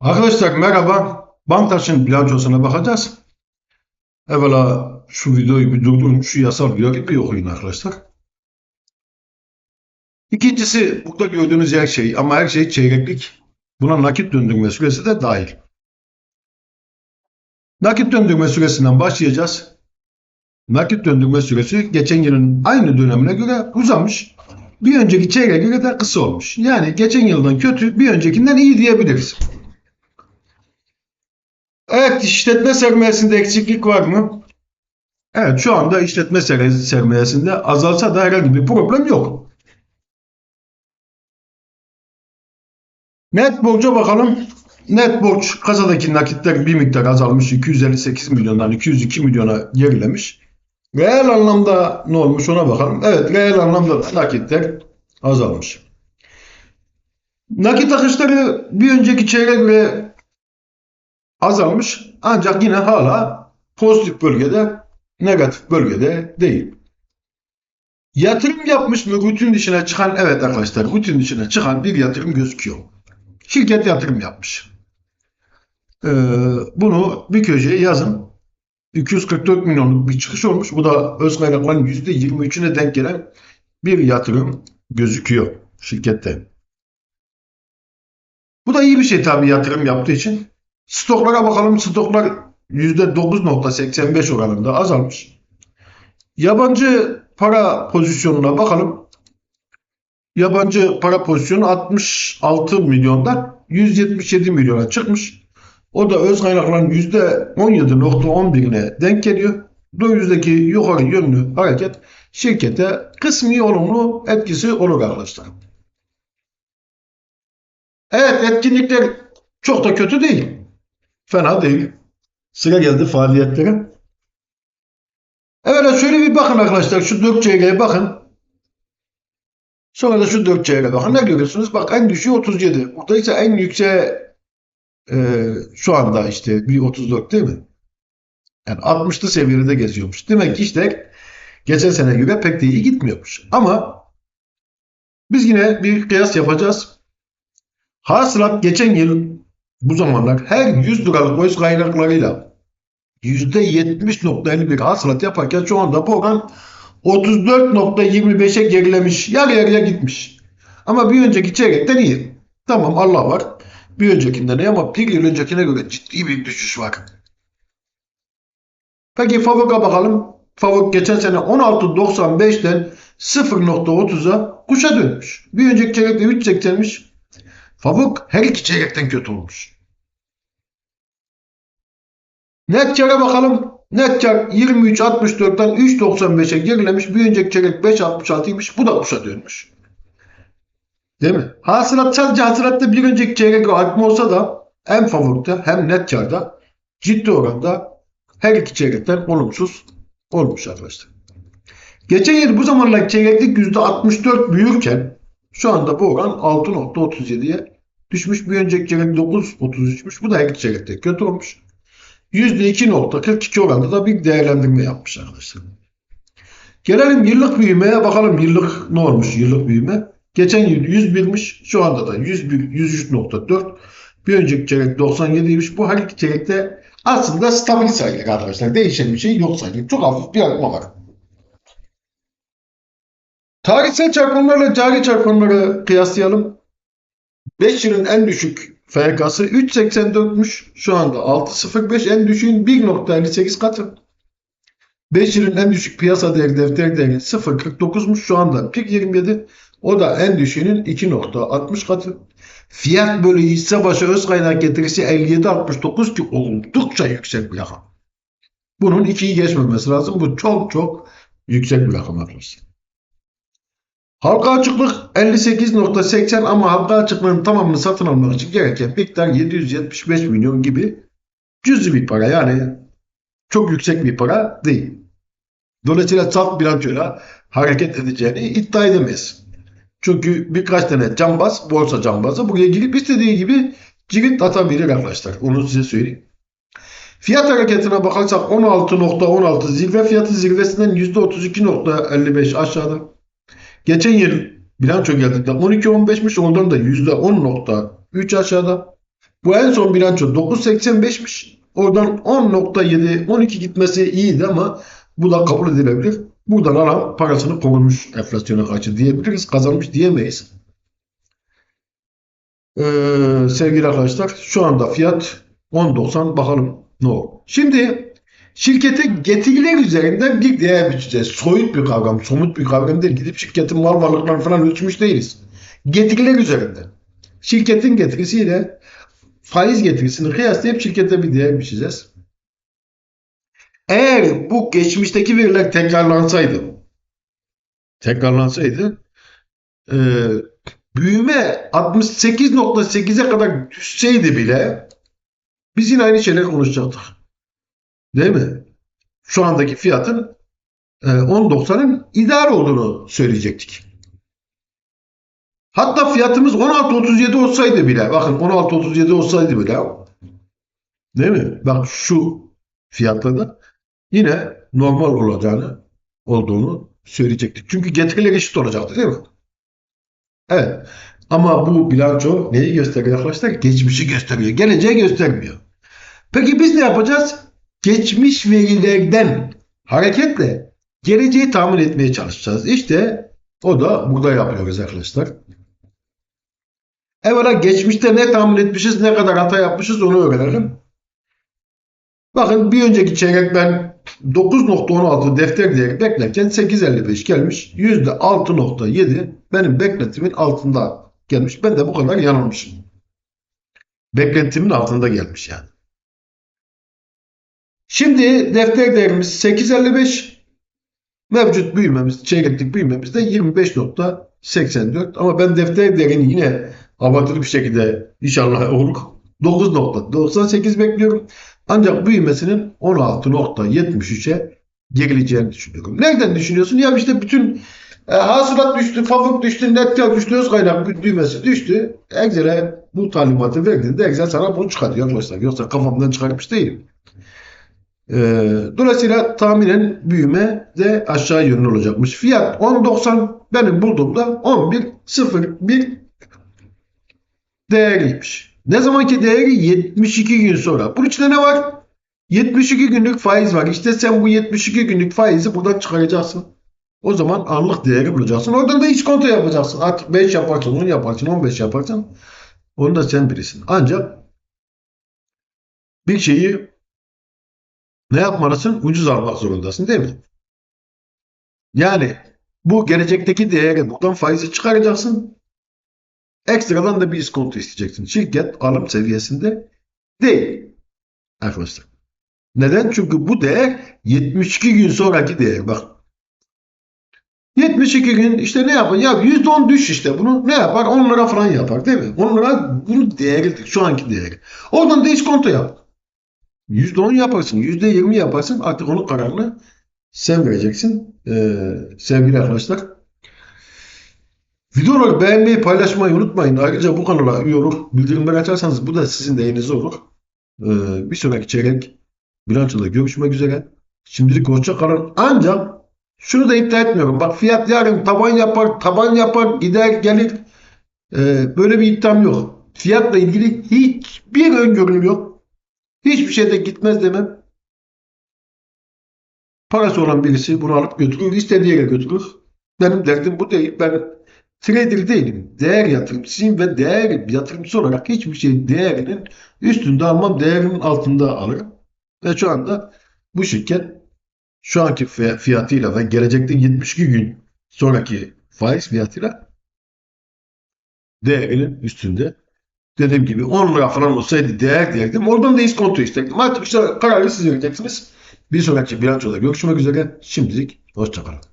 Arkadaşlar merhaba. Bantaş'ın bilançosuna bakacağız. Evvela şu videoyu bir durdurun. Şu yasal görüntü bir okuyun arkadaşlar. İkincisi burada gördüğünüz her şey ama her şey çeyreklik. Buna nakit döndürme süresi de dahil. Nakit döndürme süresinden başlayacağız. Nakit döndürme süresi geçen yılın aynı dönemine göre uzamış. Bir önceki çeyreğe göre de kısa olmuş. Yani geçen yıldan kötü, bir öncekinden iyi diyebiliriz. Evet, işletme sermayesinde eksiklik var mı? Evet, şu anda işletme ser- sermayesinde azalsa da herhangi bir problem yok. Net borca bakalım. Net borç kasadaki nakitler bir miktar azalmış. 258 milyondan 202 milyona gerilemiş. Reel anlamda ne olmuş ona bakalım. Evet, reel anlamda da nakitler azalmış. Nakit akışları bir önceki çeyreğe göre azalmış ancak yine hala pozitif bölgede negatif bölgede değil. Yatırım yapmış mı rutin dışına çıkan evet arkadaşlar rutin dışına çıkan bir yatırım gözüküyor. Şirket yatırım yapmış. Ee, bunu bir köşeye yazın. 244 milyonluk bir çıkış olmuş. Bu da öz kaynakların %23'üne denk gelen bir yatırım gözüküyor şirkette. Bu da iyi bir şey tabii yatırım yaptığı için. Stoklara bakalım. Stoklar %9.85 oranında azalmış. Yabancı para pozisyonuna bakalım. Yabancı para pozisyonu 66 milyondan 177 milyona çıkmış. O da öz kaynakların %17.11'ine denk geliyor. Dövizdeki yukarı yönlü hareket şirkete kısmi olumlu etkisi olur arkadaşlar. Evet etkinlikler çok da kötü değil. Fena değil. Sıra geldi faaliyetlere. Evet şöyle bir bakın arkadaşlar. Şu 4 çeyreğe bakın. Sonra da şu 4 çeyreğe bakın. Ne görüyorsunuz? Bak en düşüğü 37. Burada ise en yüksek e, şu anda işte bir 34 değil mi? Yani 60'lı seviyede geziyormuş. Demek ki işte geçen sene göre pek de iyi gitmiyormuş. Ama biz yine bir kıyas yapacağız. Hasılat geçen yıl bu zamanlar her 100 liralık öz kaynaklarıyla %70.51 hasılat yaparken şu anda bu oran 34.25'e gerilemiş. Yarı yarıya gitmiş. Ama bir önceki çeyrekten iyi. Tamam Allah var. Bir öncekinden iyi ama bir yıl öncekine göre ciddi bir düşüş var. Peki Favok'a bakalım. Favok geçen sene 16.95'ten 0.30'a kuşa dönmüş. Bir önceki çeyrekte 3.80'miş. Favok her iki çeyrekten kötü olmuş. Net kâra bakalım. Net kar 23.64'ten 3.95'e gerilemiş. Bir önceki çeyrek 5.66'ymış. Bu da kuşa dönmüş. Değil mi? Hasılat sadece hasılatta bir önceki çeyrek artma olsa da hem favorite hem net karda ciddi oranda her iki çeyrekten olumsuz olmuş arkadaşlar. Geçen yıl bu zamanlar çeyreklik %64 büyürken şu anda bu oran 6.37'ye düşmüş. Bir önceki çeyrek 9.33'müş. Bu da iki çeyrekte kötü olmuş. %2.42 oranda da bir değerlendirme yapmış arkadaşlar. Gelelim yıllık büyümeye bakalım yıllık ne olmuş yıllık büyüme. Geçen yıl 101'miş şu anda da 101, 103.4 bir önceki çeyrek 97'ymiş. Bu her iki çeyrekte aslında stabil sayılır arkadaşlar. Değişen bir şey yok sayılır. Çok hafif bir artma var. Tarihsel çarpanlarla cari çarpanları kıyaslayalım. 5 yılın en düşük FK'sı 3.84'müş. Şu anda 6.05 en düşüğün 1.58 katı. 5 yılın en düşük piyasa değeri defter değeri 0.49'muş. Şu anda 1.27. O da en düşüğünün 2.60 katı. Fiyat bölü hisse başı öz kaynak getirisi 57.69 ki oldukça yüksek bir rakam. Bunun 2'yi geçmemesi lazım. Bu çok çok yüksek bir rakam arkadaşlar. Halka açıklık 58.80 ama halka açıklığın tamamını satın almak için gereken miktar 775 milyon gibi cüzi bir para. Yani çok yüksek bir para değil. Dolayısıyla salt bilançoyla hareket edeceğini iddia edemeyiz. Çünkü birkaç tane cambaz, borsa cambazı buraya girip istediği gibi cirit atabilir arkadaşlar. Onu size söyleyeyim. Fiyat hareketine bakarsak 16.16 zirve fiyatı zirvesinden %32.55 aşağıda. Geçen yıl bilanço geldiğinde 12.15'miş ondan da %10.3 aşağıda. Bu en son bilanço 9.85'miş. Oradan 10.7, 12 gitmesi iyiydi ama bu da kabul edilebilir. Buradan alan parasını korumuş enflasyona karşı diyebiliriz. Kazanmış diyemeyiz. Ee, sevgili arkadaşlar şu anda fiyat 10.90 bakalım ne olur. Şimdi şirkete getiriler üzerinden bir değer biçeceğiz. Soyut bir kavram, somut bir kavram değil. Gidip şirketin mal varlıklarını falan ölçmüş değiliz. Getiriler üzerinden. Şirketin getirisiyle faiz getirisini kıyaslayıp şirkete bir değer biçeceğiz. Eğer bu geçmişteki veriler tekrarlansaydı tekrarlansaydı e, büyüme 68.8'e kadar düşseydi bile biz yine aynı şeyleri konuşacaktık. Değil mi? Şu andaki fiyatın e, 10.90'ın idare olduğunu söyleyecektik. Hatta fiyatımız 16.37 olsaydı bile bakın 16.37 olsaydı bile değil mi? Bak şu fiyatla da yine normal olacağını olduğunu söyleyecektik. Çünkü getiriler eşit olacaktı değil mi? Evet. Ama bu bilanço neyi gösteriyor arkadaşlar? Geçmişi gösteriyor. Geleceği göstermiyor. Peki biz ne yapacağız? Geçmiş verilerden hareketle geleceği tahmin etmeye çalışacağız. İşte o da burada yapıyoruz arkadaşlar. Evvela geçmişte ne tahmin etmişiz, ne kadar hata yapmışız onu öğrenelim. Bakın bir önceki çeyrek ben 9.16 defter değeri beklerken 8.55 gelmiş. %6.7 benim beklentimin altında gelmiş. Ben de bu kadar yanılmışım. Beklentimin altında gelmiş yani. Şimdi defter değerimiz 8.55 mevcut büyümemiz, çeyreklik büyümemiz de 25.84 ama ben defter değerini yine abartılı bir şekilde inşallah olur 9.98 bekliyorum. Ancak büyümesinin 16.73'e gerileceğini düşünüyorum. Nereden düşünüyorsun? Ya işte bütün e, hasılat düştü, fabrik düştü, net kar düştü, öz kaynak büyümesi düştü. Excel'e bu talimatı verdiğinde Excel sana bunu çıkartıyor arkadaşlar. Yoksa kafamdan çıkarmış değilim. E, dolayısıyla tahminen büyüme de aşağı yönlü olacakmış. Fiyat 10.90 benim bulduğumda 11.01 değerliymiş. Ne zamanki değeri 72 gün sonra. Bunun içinde ne var? 72 günlük faiz var. İşte sen bu 72 günlük faizi buradan çıkaracaksın. O zaman anlık değeri bulacaksın. Oradan da iskonto yapacaksın. Artık 5 yaparsın, 10 yaparsın, 15 yaparsın. Onu da sen birisin. Ancak bir şeyi ne yapmalısın? Ucuz almak zorundasın değil mi? Yani bu gelecekteki değeri buradan faizi çıkaracaksın. Ekstradan da bir iskonto isteyeceksin. Şirket alım seviyesinde değil. Arkadaşlar. Neden? Çünkü bu değer 72 gün sonraki değer. Bak. 72 gün işte ne yapar? Ya %10 düş işte bunu. Ne yapar? 10 lira falan yapar değil mi? 10 lira bunun değeri. Şu anki değeri. Oradan da iskonto yap. %10 yaparsın. %20 yaparsın. Artık onun kararını sen vereceksin. Ee, sevgili arkadaşlar. Videoları beğenmeyi, paylaşmayı unutmayın. Ayrıca bu kanala üye olur, bildirimleri açarsanız bu da sizin de elinize olur. Ee, bir sonraki çeyrek bilançoda görüşmek üzere. Şimdilik hoşça kalın. Ancak şunu da iddia etmiyorum. Bak fiyat yarın taban yapar, taban yapar, gider gelir. Ee, böyle bir iddiam yok. Fiyatla ilgili hiçbir öngörüm yok. Hiçbir şeyde gitmez demem. Parası olan birisi bunu alıp götürür, istediği yere götürür. Benim derdim bu değil. Ben trader değilim. Değer yatırımcısıyım ve değer yatırımcısı olarak hiçbir şey değerinin üstünde almam, değerinin altında alırım. Ve şu anda bu şirket şu anki fiyatıyla ve gelecekte 72 gün sonraki faiz fiyatıyla değerinin üstünde. Dediğim gibi 10 lira falan olsaydı değer derdim. Oradan da iskonto isterdim. Artık işte kararı siz vereceksiniz. Bir sonraki bilançoda görüşmek üzere. Şimdilik hoşçakalın.